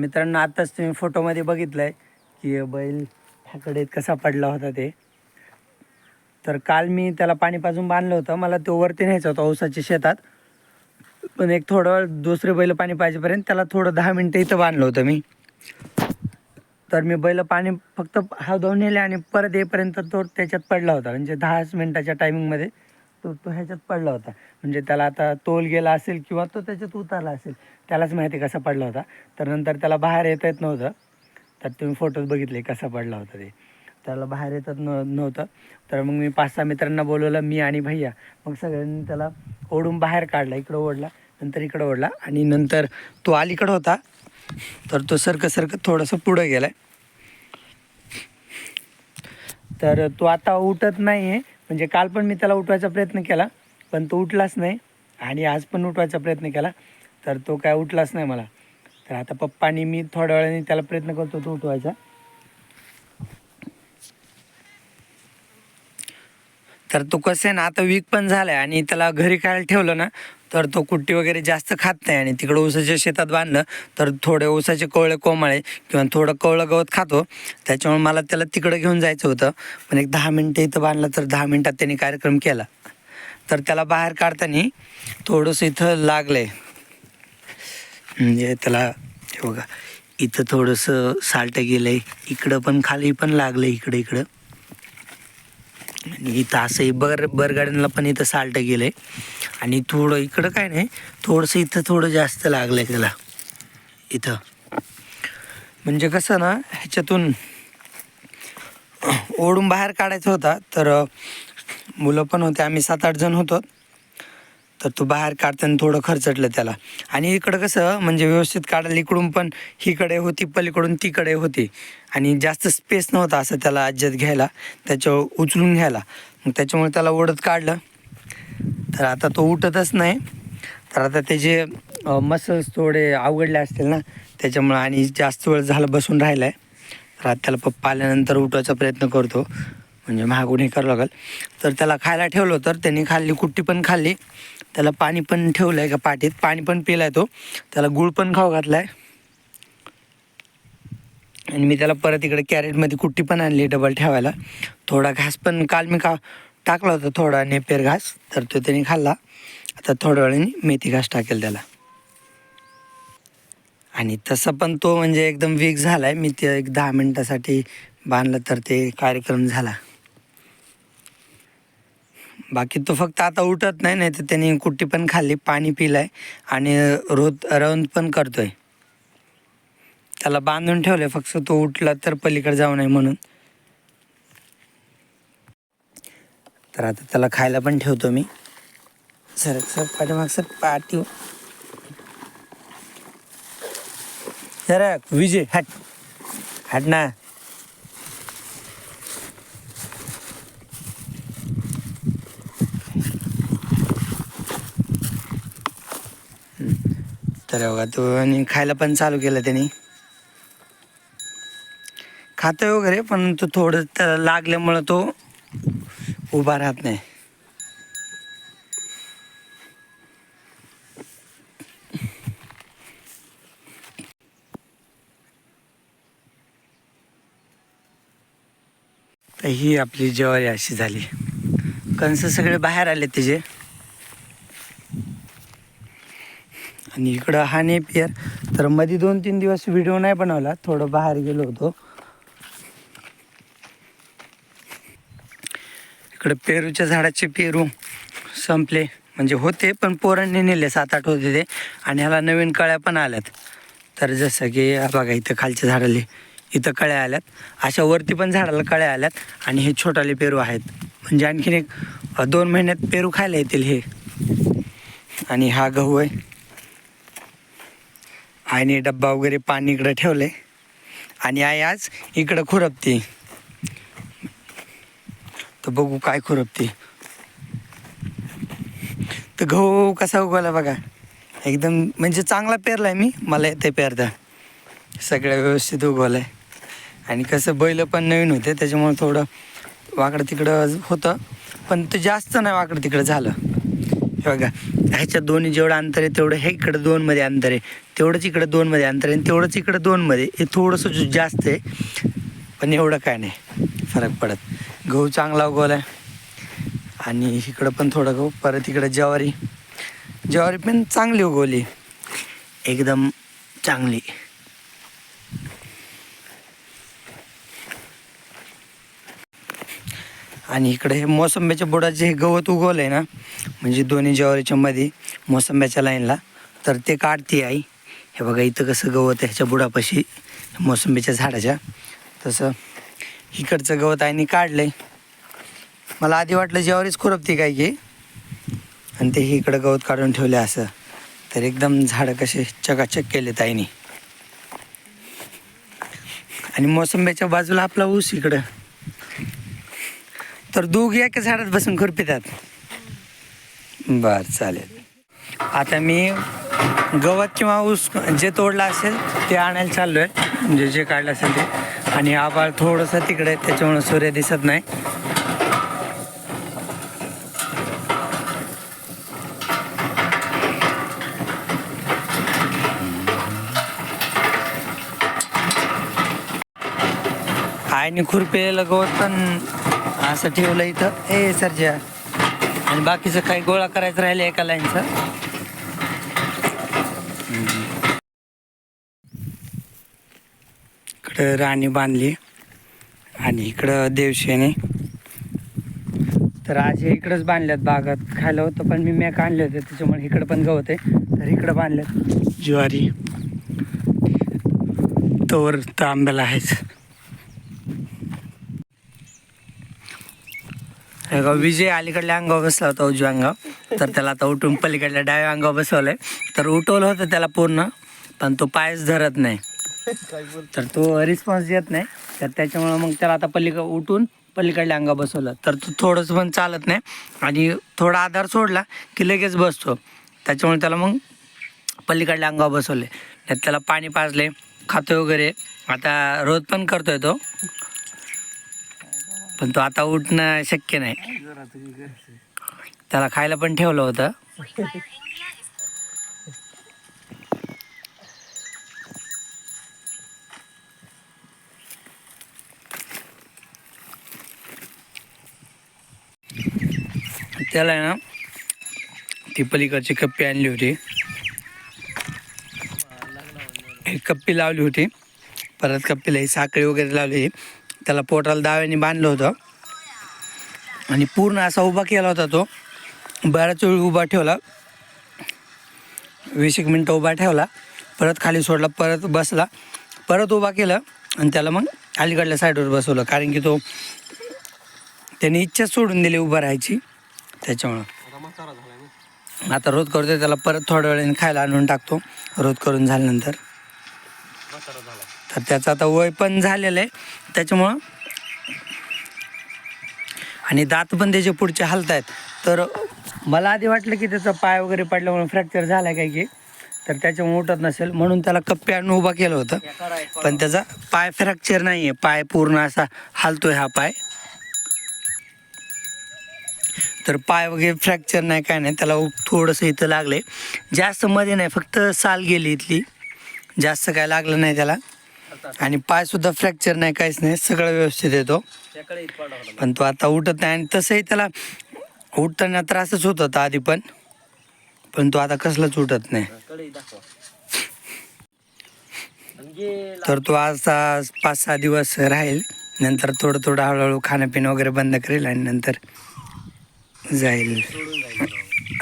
मित्रांनो आताच तुम्ही फोटोमध्ये बघितलंय की बैल ह्याकडे कसा पडला होता ते. तर काल मी त्याला पाणी पाजून बांधलं होतं. मला तो वरती न्यायचा होता ऊसाच्या शेतात. पण एक थोडं वेळ दुसरे बैल पाणी पाहिजेपर्यंत त्याला थोडं दहा मिनटं इथं बांधलं होतं मी. तर मी बैल पाणी फक्त हा धुवून नेले आणि परत येईपर्यंत तो त्याच्यात पडला होता. म्हणजे दहाच मिनटाच्या टायमिंगमध्ये तो तो ह्याच्यात पडला होता. म्हणजे त्याला आता तोल गेला असेल किंवा तो त्याच्यात उतरला असेल त्यालाच माहिती कसा पडला होता. तर नंतर त्याला बाहेर येता येत नव्हतं. तर तुम्ही फोटोज बघितले कसा पडला होता ते. त्याला बाहेर येतात न नव्हतं. तर मग मी पाच सहा मित्रांना बोलवलं मी आणि भैया. मग सगळ्यांनी त्याला ओढून बाहेर काढला इकडं ओढला नंतर इकडं ओढला आणि नंतर तो अलीकडं होता. तर तो सरकं सरकं थोडंसं पुढं गेला तर तो आता उठत नाही आहे म्हणजे काल पण मी त्याला उठवायचा प्रयत्न केला पण तो उठलाच नाही आणि आज पण उठवायचा प्रयत्न केला तर तो काय उठलाच नाही मला. तर आता पप्पानी मी थोड्या वेळाने त्याला प्रयत्न करतो तो उठवायचा. तर तो कसं आहे ना आता वीक पण झालाय आणि त्याला घरी खायला ठेवलं ना तर तो कुट्टी वगैरे जास्त खात नाही आणि तिकडं ऊसाच्या शेतात बांधलं तर थोडे ऊसाचे कोवळे कोमाळे किंवा थोडं कवळं गवत खातो. त्याच्यामुळे मला त्याला तिकडं घेऊन जायचं होतं. पण एक दहा मिनटं इथं बांधलं तर दहा मिनटात त्यांनी कार्यक्रम केला. तर त्याला बाहेर काढताना थोडंसं इथं लागलंय. म्हणजे त्याला हे बघा. इथं थोडंसं साल्टं गेलंय. इकडं पण खाली पण लागलं इकडं इकडं. आणि इथं असंही बर बरगाड्यांना पण इथं साल्ट आहे आणि थोडं इकडं काय नाही थोडंसं इथं थोडं जास्त लागलं आहे त्याला. इथं. म्हणजे कसं ना ह्याच्यातून ओढून बाहेर काढायचं होता तर मुलं पण होते आम्ही सात आठ जण होतो. तर तो बाहेर काढताना थोडं खर्चटलं त्याला. आणि इकडं कसं म्हणजे व्यवस्थित काढायला इकडून पण हिकडे होती पलीकडून तिकडे होती. आणि जास्त स्पेस नव्हता असं त्याला अज्जत घ्यायला त्याच्यावर उचलून घ्यायला. मग त्याच्यामुळे त्याला ओढत काढलं. तर आता तो उठतच नाही. तर आता त्याचे मसल्स थोडे अवघडले असतील ना त्याच्यामुळं आणि जास्त वेळ झाला बसून राहिला आहे तर आता त्याला पप्पा आल्यानंतर उठवायचा प्रयत्न करतो. म्हणजे महागून हे करावं लागेल. तर त्याला खायला ठेवलं तर त्यांनी खाल्ली कुट्टी पण खाल्ली. त्याला पाणी पण ठेवलं आहे का पाठीत. पाणी पण पिला आहे तो. त्याला गुळ पण खाऊ घातला आहे आणि मी त्याला परत इकडे कॅरेटमध्ये कुट्टी पण आणली डबल ठेवायला. थोडा घास पण काल मी का टाकला होता थोडा नेपेर घास तर तो त्याने खाल्ला. आता थोड्या वेळाने मेथी घास टाकेल त्याला. आणि तसं पण तो म्हणजे एकदम वीक झाला आहे मी ते एक दहा मिनटासाठी बांधलं तर ते कार्यक्रम झाला. बाकी तो फक्त आता उठत नाही नाही तर त्याने कुट्टी पण खाल्ली पाणी पिलंय आणि रोज रवंत पण करतोय. त्याला बांधून ठेवलंय फक्त तो उठला तर पलीकडे जाऊ नये म्हणून. तर आता त्याला खायला पण ठेवतो मी. सर सर पाठीमाग सर पाठी सर विजय हट. हट ना. तर बघा तो आणि खायला पण चालू केलं त्याने. खातं वगैरे पण तो थोडं त्याला लागल्यामुळं तो उभा राहत नाही. तर ही आपली ज्वारी अशी झाली. कंस सगळे बाहेर आले त्याचे. आणि इकडं हा नेपियर तर मध्ये दोन तीन दिवस व्हिडिओ नाही बनवला. थोडं बाहेर गेलो होतो. इकडं पेरूच्या झाडाचे पेरू संपले. म्हणजे होते पण पोरांनी नेले सात आठ होते ते. आणि ह्याला नवीन कळ्या पण आल्यात. तर जसं की बघा इथं खालच्या झाडाले इथं कळ्या आल्यात. अशा वरती पण झाडाला कळ्या आल्यात. आणि हे छोटाले पेरू आहेत. म्हणजे आणखीन एक दोन महिन्यात पेरू खायला येतील हे. आणि हा गहू आहे. आईने डब्बा वगैरे पाणी इकडं ठेवलंय. आणि आई आज इकडं खुरपते. तर बघू काय खुरपते. तर गहू कसा उगवला बघा. एकदम म्हणजे चांगला पेरलाय मी मला येते पेरता. सगळं व्यवस्थित उगवलंय. आणि कसं बैल पण नवीन होते त्याच्यामुळे थोडं वाकडं तिकडं होतं. पण ते जास्त नाही वाकडं तिकडं झालं. हे बघा ह्याच्या दोन्ही जेवढं अंतर आहे तेवढं हे इकडं दोनमध्ये अंतर आहे. तेवढंच इकडं दोनमध्ये अंतर आहे आणि तेवढंच इकडं दोनमध्ये हे थोडंसं जास्त आहे पण एवढं काय नाही. फरक पडत. गहू चांगला उगवला आहे आणि इकडं पण थोडं गहू परत इकडं ज्वारी. ज्वारी पण चांगली उगवली. एकदम चांगली. आणि इकडे हे मोसंब्याच्या बुडाचे हे गवत उगवलं आहे ना म्हणजे दोन्ही ज्वारीच्या मध्ये मोसंब्याच्या लाईनला. तर ते काढते आई. हे बघा इथं कसं गवत आहे ह्याच्या बुडापाशी मोसंबीच्या झाडाच्या. तसं इकडचं गवत आईने काढलंय. मला आधी वाटलं ज्वारीच खुरपते काय की? आणि ते इकडं गवत काढून ठेवले असं. तर एकदम झाडं कसे चकाचक केले ताईने आणि मोसंब्याच्या बाजूला आपला ऊस इकडं. तर दोघी एका झाडात बसून खुरपितात. बर चालेल. आता मी गवत किंवा ऊस जे तोडलं असेल ते आणायला चाललो आहे म्हणजे जे काढलं असेल ते. आणि आबाळ थोडंसं तिकडे त्याच्यामुळे त्याच्यामुळं सूर्य दिसत नाही. आईने खुरपेलेलं गवत पण असं ठेवलं इथं. ए सरजा. आणि बाकीचं काही गोळा करायचं राहिलं एका लाईनचं. इकडं राणी बांधली. आणि इकडं देवशेने तर आज हे इकडंच बांधल्यात बागात. खायला होतं पण मी मॅक आणले होते. त्याच्यामुळे इकडं पण गवत आहे. तर इकडं बांधल्यात. ज्वारी. तोवर तर आंब्याला आहेच हे विजय अलीकडल्या अंगावर बसला होता उजव्या अंगावर. तर त्याला आता उठून पलीकडल्या डाव्या अंगावर बसवलंय. तर उठवलं होतं त्याला पूर्ण पण तो पायच धरत नाही. तर तो रिस्पॉन्स देत नाही. तर त्याच्यामुळं मग त्याला आता पलीक उठून पलीकडल्या अंगा बसवलं. तर तो थोडंसं पण चालत नाही. आणि थोडा आधार सोडला की लगेच बसतो. त्याच्यामुळे त्याला मग पलीकडल्या अंगावर बसवले त्याला पाणी पाजले खातोय वगैरे. आता रोज पण करतोय तो. पण तो आता उठणं शक्य नाही. त्याला खायला पण ठेवलं होतं. त्याला आहे ना ती पलीकडची कप्पी आणली होती. एक कप्पी लावली होती. परत कप्पीला ही साखळी वगैरे लावली. त्याला पोटाला दाव्याने बांधलं होतं. आणि पूर्ण असा उभा केला होता तो. बऱ्याच वेळ उभा ठेवला. वीस एक मिनटं उभा ठेवला. परत खाली सोडला परत बसला. परत उभा केलं आणि त्याला मग अलीकडल्या साईडवर बसवलं. कारण की तो त्याने इच्छा सोडून दिली उभं राहायची. त्याच्यामुळं. आता रोज करतोय त्याला परत थोड्या वेळाने खायला आणून टाकतो. रोज करून झाल्यानंतर. तर त्याचं आता वय पण झालेलं आहे. त्याच्यामुळं आणि दात पण त्याचे पुढचे हलत आहेत तर मला आधी वाटलं की त्याचा पाय वगैरे पडल्यामुळे फ्रॅक्चर झाला काय की. तर त्याच्यामुळे उठत नसेल. म्हणून त्याला कप्पे आणून उभा केलं होतं. पण त्याचा पाय फ्रॅक्चर नाही आहे पाय पूर्ण असा हालतोय हा पाय. तर पाय वगैरे फ्रॅक्चर नाही काय नाही. त्याला थोडंसं इथं लागले जास्त मध्ये नाही. फक्त साल गेली इथली. जास्त काय लागलं नाही त्याला. आणि पाय सुद्धा फ्रॅक्चर नाही काहीच नाही सगळं व्यवस्थित येतो. पण तो आता उठत नाही आणि तसंही त्याला उठताना त्रासच होत होता आधी पण. पण तो आता कसलाच उठत नाही. तर तो आज पाच सहा दिवस राहील. नंतर थोडं थोडं हळूहळू खाणं पिणं वगैरे बंद करेल आणि नंतर जाईल.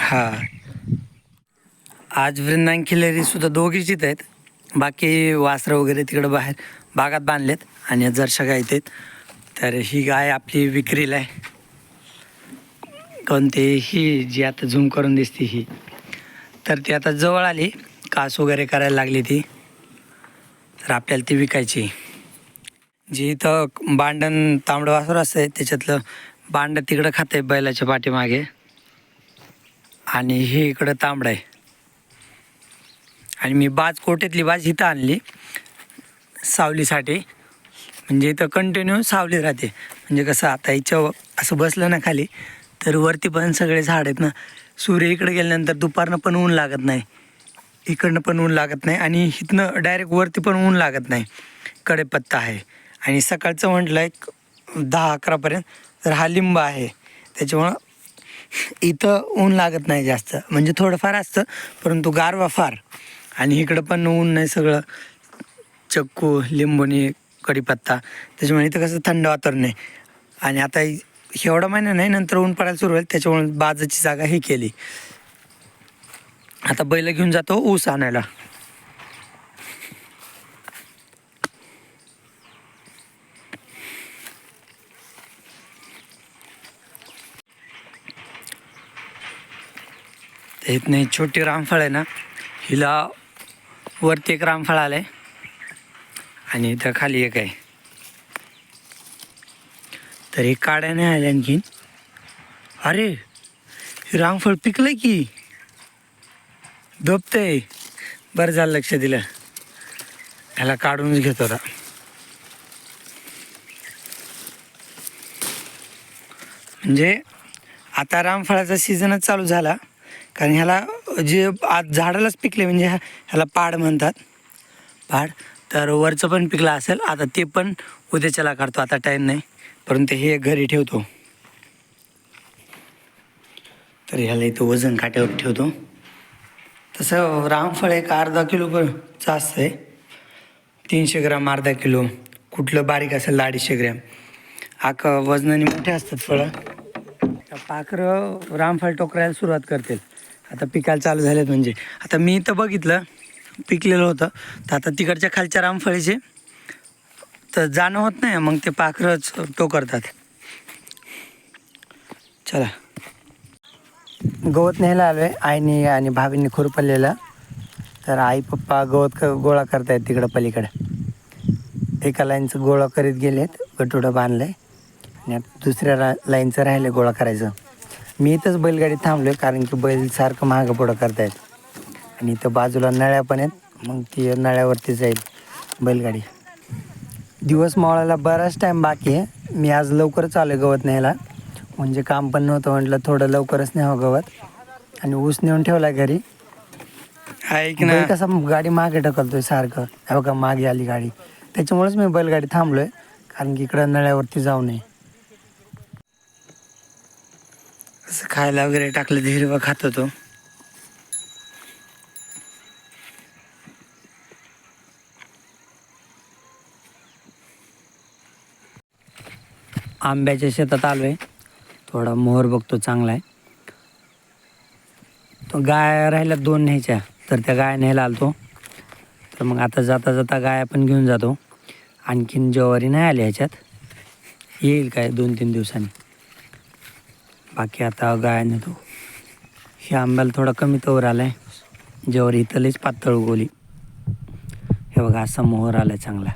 हा. आज वृंदान खिलेरी सुद्धा दोघीच आहेत. बाकी वासरं वगैरे तिकडं बाहेर बागात बांधलेत आणि जरशा गाय आहेत तर ही गाय आपली विक्रीला आहे. कोणते ही जी आता झूम करून दिसते ही. तर ती आता जवळ आली कास वगैरे करायला लागली ती. तर आपल्याला ती विकायची. जी इथं भांडण तांबडं वासर असतं त्याच्यातलं बांड तिकडं खाते बैलाच्या पाठीमागे. आणि ही इकडं तांबडं आहे. आणि मी बाज कोटेतली बाज इथं आणली. सावलीसाठी. म्हणजे इथं कंटिन्यू सावली राहते. म्हणजे कसं आता इथं असं बसलं ना खाली तर वरती पण सगळे झाड आहेत ना. सूर्य इकडे गेल्यानंतर दुपारनं पण ऊन लागत नाही. इकडनं पण ऊन लागत नाही आणि इथनं डायरेक्ट वरती पण ऊन लागत नाही. कडेपत्ता आहे. आणि सकाळचं म्हटलं एक दहा अकरापर्यंत तर हा लिंब आहे. त्याच्यामुळं इथं ऊन लागत नाही जास्त. म्हणजे थोडंफार असतं परंतु गारवा फार. आणि इकडं पण ऊन नाही सगळं. चक्कू लिंबोनी कढीपत्ता. त्याच्यामुळे इथं कसं थंड वातावरण आहे. आणि आता एवढा महिना नाही नंतर ऊन पडायला सुरू होईल. त्याच्यामुळे बाजाची जागा ही केली. आता बैल घेऊन जातो ऊस आणायला. येत नाही छोटी रामफळ आहे ना हिला वरती एक रामफळ आलं आहे आणि इथं खाली एक आहे. तर हे काड्या नाही आल्या आणखीन. अरे रामफळ पिकलं की? धोपतंय. बरं झालं लक्ष दिलं. ह्याला काढूनच घेतो आता. म्हणजे आता रामफळाचा सीझनच चालू झाला. कारण ह्याला जे आज झाडालाच पिकले म्हणजे ह्याला पाड म्हणतात. पाड. तर वरचं पण पिकलं असेल. आता ते पण उद्याच्याला काढतो. आता टाईम नाही. परंतु हे घरी ठेवतो. तर ह्याला इथं वजन काट्यावर ठेवतो. तसं रामफळ एक अर्धा किलोचं असतं आहे. तीनशे ग्राम अर्धा किलो. कुठलं बारीक असेल अडीचशे ग्रॅम. आक वजनाने मोठे असतात फळं. पाखरं रामफळ टोकरायला सुरुवात करतील. आता पिकायला चालू झालेत म्हणजे. आता मी इथं बघितलं पिकलेलं होतं. तर आता तिकडच्या खालच्या रामफळीचे तर जाणं होत नाही मग ते पाखरंच टोकरतात चला. गवत न्यायला आलो आहे आईने आणि भाभीने खुरपलेलं तर आई पप्पा गवत क गोळा करतायत तिकडं पलीकडं. एका लाईनचं गोळा करीत गेलेत गटुडं बांधलं आहे आणि दुसऱ्या रा लाईनचं राहिलं गोळा करायचं. मी इथंच बैलगाडी थांबलो कारण की बैल सारखं मागं पुढं करतायत. आणि इथं बाजूला नळ्या पण आहेत. मग ती नळ्यावरती जाईल बैलगाडी. दिवस मावळायला बराच टाईम बाकी आहे. मी आज लवकरच आलो गवत न्यायला. म्हणजे काम पण नव्हतं म्हटलं थोडं लवकरच न्यावं गवत. आणि ऊस नेऊन ठेवला घरी. ऐक बैल कसा गाडी मागे ढकलतोय सारखं. हे बघा मागे आली गाडी. त्याच्यामुळेच मी बैलगाडी थांबलोय. कारण की इकडं नळ्यावरती जाऊ नये असं खायला वगैरे टाकलं तर हिरवा खात होतो. आंब्याच्या शेतात आलोय. थोडा मोहर बघतो चांगला आहे. तो गाय राहिल्या दोन न्यायच्या तर त्या गाय न्यायला आलतो. तर मग आता जाता जाता गाय पण घेऊन जातो. आणखीन ज्वारी नाही आली ह्याच्यात. येईल काय दोन तीन दिवसांनी. बाकी आता गाय नेतो हे आंब्याला थोडा कमी तवर आला आहे जेवर इथं पातळ उगवली हे बघा असा मोहर आला आहे चांगला.